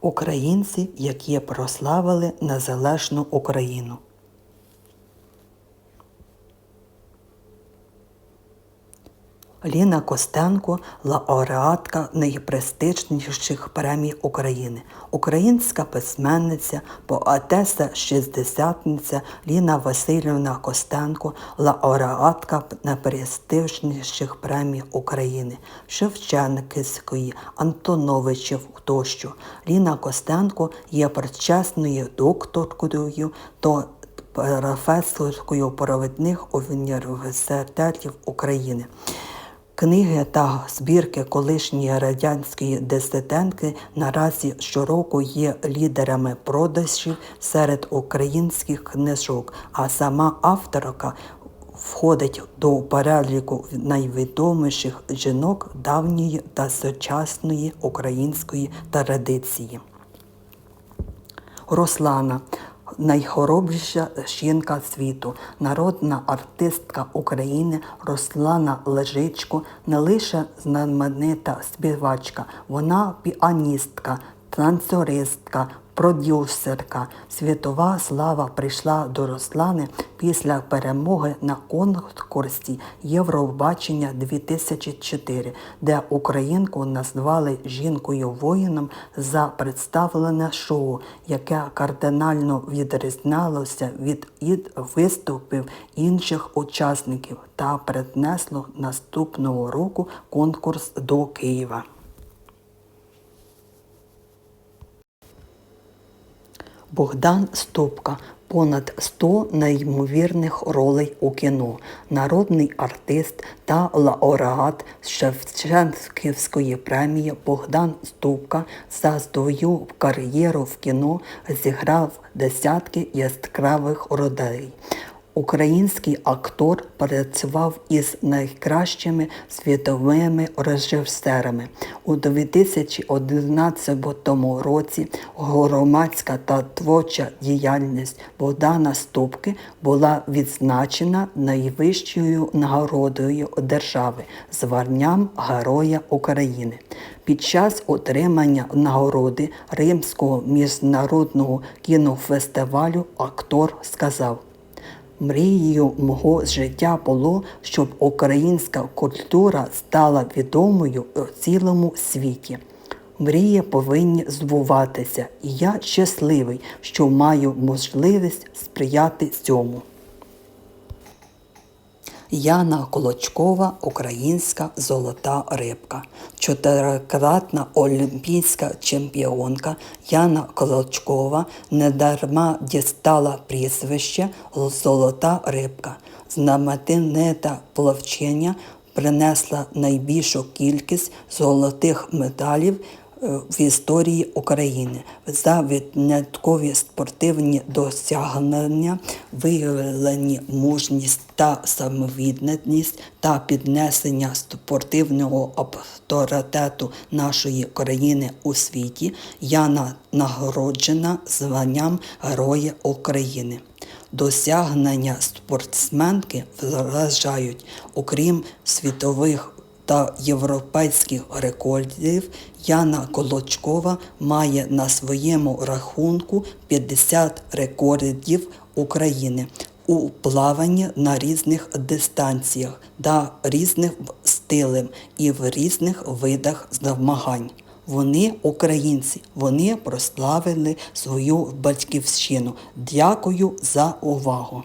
Українці, які прославили незалежну Україну. Ліна Костенко лауреатка найпрестижніших премій України, українська письменниця, поетеса шістдесятниця Ліна Васильівна Костенко, лауреатка найпрестижніших премій України, Шевченківської, Антоновичів тощо. Ліна Костенко є причесною докторкою та професоркою провідних університетів України. Книги та збірки колишньої радянської дисидентки наразі щороку є лідерами продажів серед українських книжок, а сама авторка входить до переліку найвідоміших жінок давньої та сучасної української традиції. Руслана найхоробріша жінка світу, народна артистка України Руслана Лежичко не лише знаменита співачка, вона піаністка, танцюристка, продюсерка. Світова слава прийшла до Руслани після перемоги на конкурсі Євробачення 2004, де українку назвали жінкою-воїном за представлене шоу, яке кардинально відрізнялося від від виступів інших учасників та принесло наступного року конкурс до Києва. Богдан Ступка. Понад 100 неймовірних ролей у кіно, народний артист та лауреат Шевченківської премії Богдан Ступка за свою кар'єру в кіно зіграв десятки яскравих ролей. Український актор працював із найкращими світовими режисерами. У 2011 році громадська та творча діяльність Богдана Ступки була відзначена найвищою нагородою держави званням Героя України. Під час отримання нагороди Римського міжнародного кінофестивалю актор сказав. Мрією мого життя було, щоб українська культура стала відомою у цілому світі. Мрії повинні збуватися, і я щасливий, що маю можливість сприяти цьому. Яна Колочкова, українська золота рибка, чотирикратна олімпійська чемпіонка Яна Колочкова недарма дістала прізвище Золота рибка. Знаменита плавчиня принесла найбільшу кількість золотих медалів в історії України за виняткові спортивні досягнення, виявлені мужність та самовідданість та піднесення спортивного авторитету нашої країни у світі, Яна нагороджена званням Героя України. Досягнення спортсменки вражають, окрім світових та європейських рекордів Яна Колочкова має на своєму рахунку 50 рекордів України у плаванні на різних дистанціях та різних стилях і в різних видах змагань. Вони українці, вони прославили свою батьківщину. Дякую за увагу.